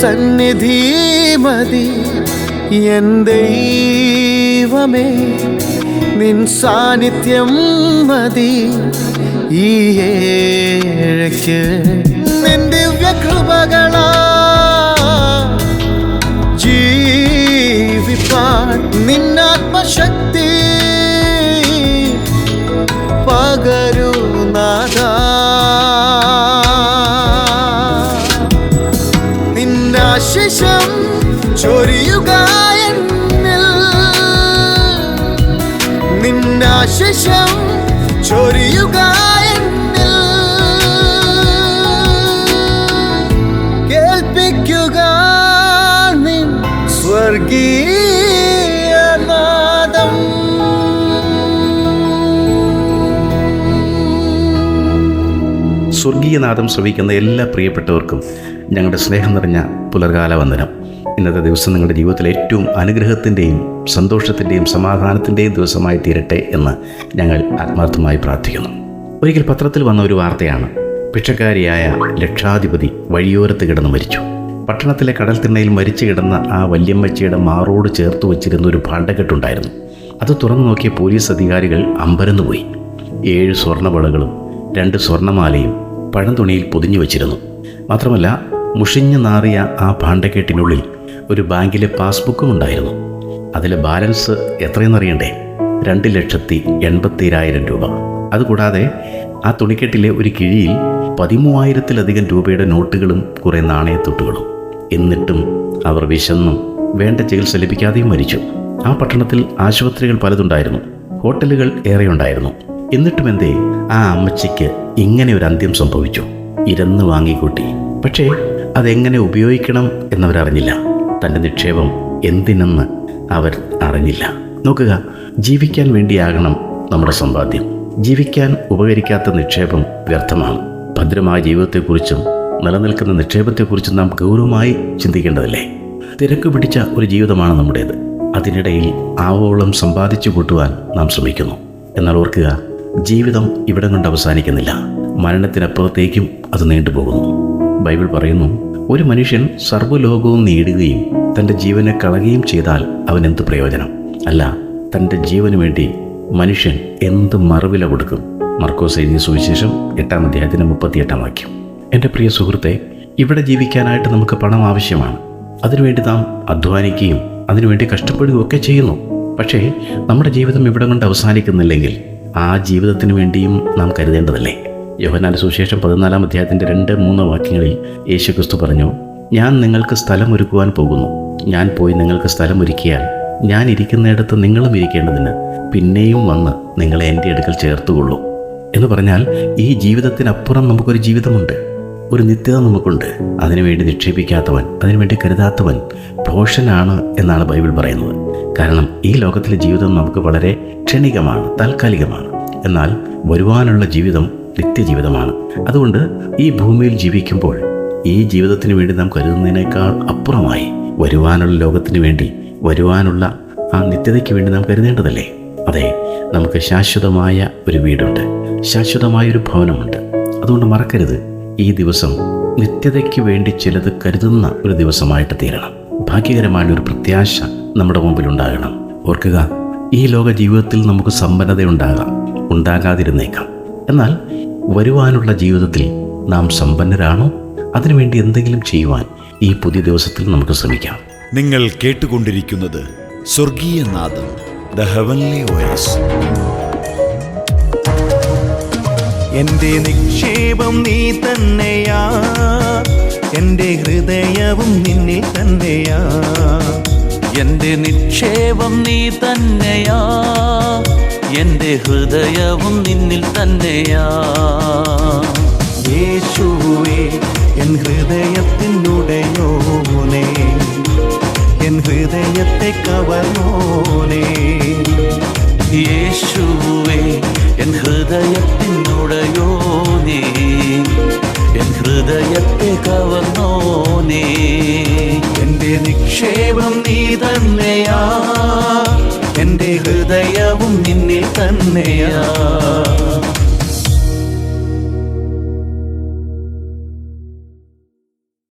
സന്നിധി മതി. എൻ ദൈവമേ നിൻ സാന്നിധ്യം മതി. ഈ ഏഴയ്ക്ക് നിൻ ദിവ്യകൃപകളാ ജീവിപ്പാൻ നിന്നാത്മശക്തി. പകരുനാഥ നിന്നാശിഷം ചൊരിയുക എന്നിൽ. നിന്നാശിഷം ചൊരിയുക എന്നിൽ. കേൾപ്പിക്കുക നിൻ സ്വർഗീയ നാദം. സ്വർഗീയനാദം ശ്രവിക്കുന്ന എല്ലാ പ്രിയപ്പെട്ടവർക്കും ഞങ്ങളുടെ സ്നേഹം നിറഞ്ഞ പുലർകാല വന്ദനം ഇന്നത്തെ ദിവസം നിങ്ങളുടെ ജീവിതത്തിലെ ഏറ്റവും അനുഗ്രഹത്തിന്റെയും സന്തോഷത്തിന്റെയും സമാധാനത്തിന്റെയും ദിവസമായി തീരട്ടെ എന്ന് ഞങ്ങൾ ആത്മാർത്ഥമായി പ്രാർത്ഥിക്കുന്നു. ഒരിക്കൽ പത്രത്തിൽ വന്ന ഒരു വാർത്തയാണ്. ഭിക്ഷക്കാരിയായ ലക്ഷാധിപതി വഴിയോരത്ത് കിടന്ന് മരിച്ചു. പട്ടണത്തിലെ കടൽ തിണ്ണയിൽ മരിച്ചു കിടന്ന ആ വല്യമ്മച്ചിയുടെ മാറോട് ചേർത്ത് വച്ചിരുന്ന ഒരു ഭാണ്ഡക്കെട്ടുണ്ടായിരുന്നു. അത് തുറന്നു നോക്കിയ പോലീസ് അധികാരികൾ അമ്പരന്നു പോയി. ഏഴ് സ്വർണവളകളും രണ്ട് സ്വർണമാലയും പഴം തുണിയിൽ പൊതിഞ്ഞു വച്ചിരുന്നു. മാത്രമല്ല മുഷിഞ്ഞു നാറിയ ആ ഭാണ്ഡക്കെട്ടിനുള്ളിൽ ഒരു ബാങ്കിലെ പാസ്ബുക്കും ഉണ്ടായിരുന്നു. അതിലെ ബാലൻസ് എത്രയെന്നറിയണ്ടേ? രണ്ട് ലക്ഷത്തി എൺപത്തിരായിരം രൂപ. അതുകൂടാതെ ആ തുണിക്കെട്ടിലെ ഒരു കിഴിയിൽ പതിമൂവായിരത്തിലധികം രൂപയുടെ നോട്ടുകളും കുറേ നാണയത്തുട്ടുകളും. എന്നിട്ടും അവർ വിശന്നും. വേണ്ട ചികിത്സ ലഭിക്കാതെയും മരിച്ചു. ആ പട്ടണത്തിൽ ആശുപത്രികൾ പലതുണ്ടായിരുന്നു. ഹോട്ടലുകൾ ഏറെയുണ്ടായിരുന്നു. എന്നിട്ടും എന്തേ ആ അമ്മച്ചിക്ക് ഇങ്ങനെ ഒരു അന്ത്യം സംഭവിച്ചു. ഇരന്ന് വാങ്ങിക്കൂട്ടി. പക്ഷേ അതെങ്ങനെ ഉപയോഗിക്കണം എന്നവരറിഞ്ഞില്ല. തന്റെ നിക്ഷേപം എന്തിനെന്ന് അവർ അറിഞ്ഞില്ല. നോക്കുക ജീവിക്കാൻ വേണ്ടിയാകണം നമ്മുടെ സമ്പാദ്യം. ജീവിക്കാൻ ഉപകരിക്കാത്ത നിക്ഷേപം വ്യർത്ഥമാണ്. ഭദ്രമായ ജീവിതത്തെക്കുറിച്ചും നിലനിൽക്കുന്ന നിക്ഷേപത്തെക്കുറിച്ചും നാം ഗൗരവമായി ചിന്തിക്കേണ്ടതല്ലേ? തിരക്ക് പിടിച്ച ഒരു ജീവിതമാണ് നമ്മുടേത്. അതിനിടയിൽ ആവോളം സമ്പാദിച്ചു കൂട്ടുവാൻ നാം ശ്രമിക്കുന്നു. എന്നാൽ ഓർക്കുക ജീവിതം ഇവിടം കൊണ്ട് അവസാനിക്കുന്നില്ല. മരണത്തിനപ്പുറത്തേക്കും അത് നീണ്ടുപോകുന്നു. ബൈബിൾ പറയുന്നു ഒരു മനുഷ്യൻ സർവലോകവും നേടുകയും തന്റെ ജീവനെ കളയുകയും ചെയ്താൽ അവൻ എന്ത് പ്രയോജനം? അല്ല തന്റെ ജീവന് വേണ്ടി മനുഷ്യൻ എന്ത് മറവില കൊടുക്കും? മർക്കോസ് എഴുതിയ സുവിശേഷം എട്ടാം അധ്യായത്തിന് മുപ്പത്തിയെട്ടാം വാക്യം. എന്റെ പ്രിയ സുഹൃത്തെ ഇവിടെ ജീവിക്കാനായിട്ട് നമുക്ക് പണം ആവശ്യമാണ്. അതിനുവേണ്ടി നാം അധ്വാനിക്കുകയും അതിനുവേണ്ടി കഷ്ടപ്പെടുകയും ഒക്കെ ചെയ്യുന്നു. പക്ഷേ നമ്മുടെ ജീവിതം ഇവിടെ കൊണ്ട് അവസാനിക്കുന്നില്ലെങ്കിൽ ആ ജീവിതത്തിന് വേണ്ടിയും നാം കരുതേണ്ടതല്ലേ? യോഹനാന്റെ സുവിശേഷം പതിനാലാം അധ്യായത്തിന്റെ രണ്ട് മൂന്ന് വാക്യങ്ങളിൽ യേശു ക്രിസ്തു പറഞ്ഞു ഞാൻ നിങ്ങൾക്ക് സ്ഥലം ഒരുക്കുവാൻ പോകുന്നു. ഞാൻ പോയി നിങ്ങൾക്ക് സ്ഥലം ഒരുക്കിയാൽ ഞാൻ ഇരിക്കുന്നിടത്ത് നിങ്ങളും ഇരിക്കേണ്ടതിന് പിന്നെയും വന്ന് നിങ്ങളെ എന്റെ അടുക്കൽ ചേർത്തുകൊള്ളൂ. എന്ന് പറഞ്ഞാൽ ഈ ജീവിതത്തിനപ്പുറം നമുക്കൊരു ജീവിതമുണ്ട്. ഒരു നിത്യത നമുക്കുണ്ട്. അതിനുവേണ്ടി നിക്ഷേപിക്കാത്തവൻ അതിനുവേണ്ടി കരുതാത്തവൻ ഭോഷനാണ് എന്നാണ് ബൈബിൾ പറയുന്നത്. കാരണം ഈ ലോകത്തിലെ ജീവിതം നമുക്ക് വളരെ ക്ഷണികമാണ് താൽക്കാലികമാണ്. എന്നാൽ വരുവാനുള്ള ജീവിതം നിത്യജീവിതമാണ്. അതുകൊണ്ട് ഈ ഭൂമിയിൽ ജീവിക്കുമ്പോൾ ഈ ജീവിതത്തിന് വേണ്ടി നാം കരുതുന്നതിനേക്കാൾ അപ്പുറമായി വരുവാനുള്ള ലോകത്തിന് വേണ്ടി വരുവാനുള്ള ആ നിത്യതയ്ക്ക് വേണ്ടി നാം കരുതേണ്ടതല്ലേ? അതെ നമുക്ക് ശാശ്വതമായ ഒരു വീടുണ്ട്. ശാശ്വതമായ ഒരു ഭവനമുണ്ട്. അതുകൊണ്ട് മറക്കരുത്. ഈ ദിവസം നിത്യതയ്ക്ക് വേണ്ടി ചിലത് കരുതുന്ന ഒരു ദിവസമായിട്ട് തീരണം. ഭാഗ്യകരമായ ഒരു പ്രത്യാശ നമ്മുടെ മുമ്പിൽ ഉണ്ടാകണം. ഓർക്കുക ഈ ലോക ജീവിതത്തിൽ നമുക്ക് സമ്പന്നതയുണ്ടാകാം. ഉണ്ടാകാതിരുന്നേക്കാം. എന്നാൽ വരുവാനുള്ള ജീവിതത്തിൽ നാം സമ്പന്നരാണോ? അതിനുവേണ്ടി എന്തെങ്കിലും ചെയ്യുവാൻ ഈ പുതിയ ദിവസത്തിൽ നമുക്ക് ശ്രമിക്കാം. നിങ്ങൾ കേട്ടുകൊണ്ടിരിക്കുന്നത് സ്വർഗീയ നാദം ദ ഹെവൻലി വോയിസ്. എന്റെ നിക്ഷേപം നീ തന്നെയാ. എന്റെ ഹൃദയവും നിന്നിൽ തന്നെയാ. എന്റെ നിക്ഷേപം നീ തന്നെയാ. എന്റെ ഹൃദയവും നിന്നിൽ തന്നെയാ. യേശുവേ എൻ ഹൃദയത്തിനുടയോനെ എൻ ഹൃദയത്തെ കവർന്നോനെ. യേശുവേ എൻ ഹൃദയത്തിനുടയോനേ എൻ ഹൃദയത്തെ കവർന്നോനേ. എന്റെ നിക്ഷേപം നീ തന്നെയാ. എന്റെ ഹൃദയവും തന്നെയാ.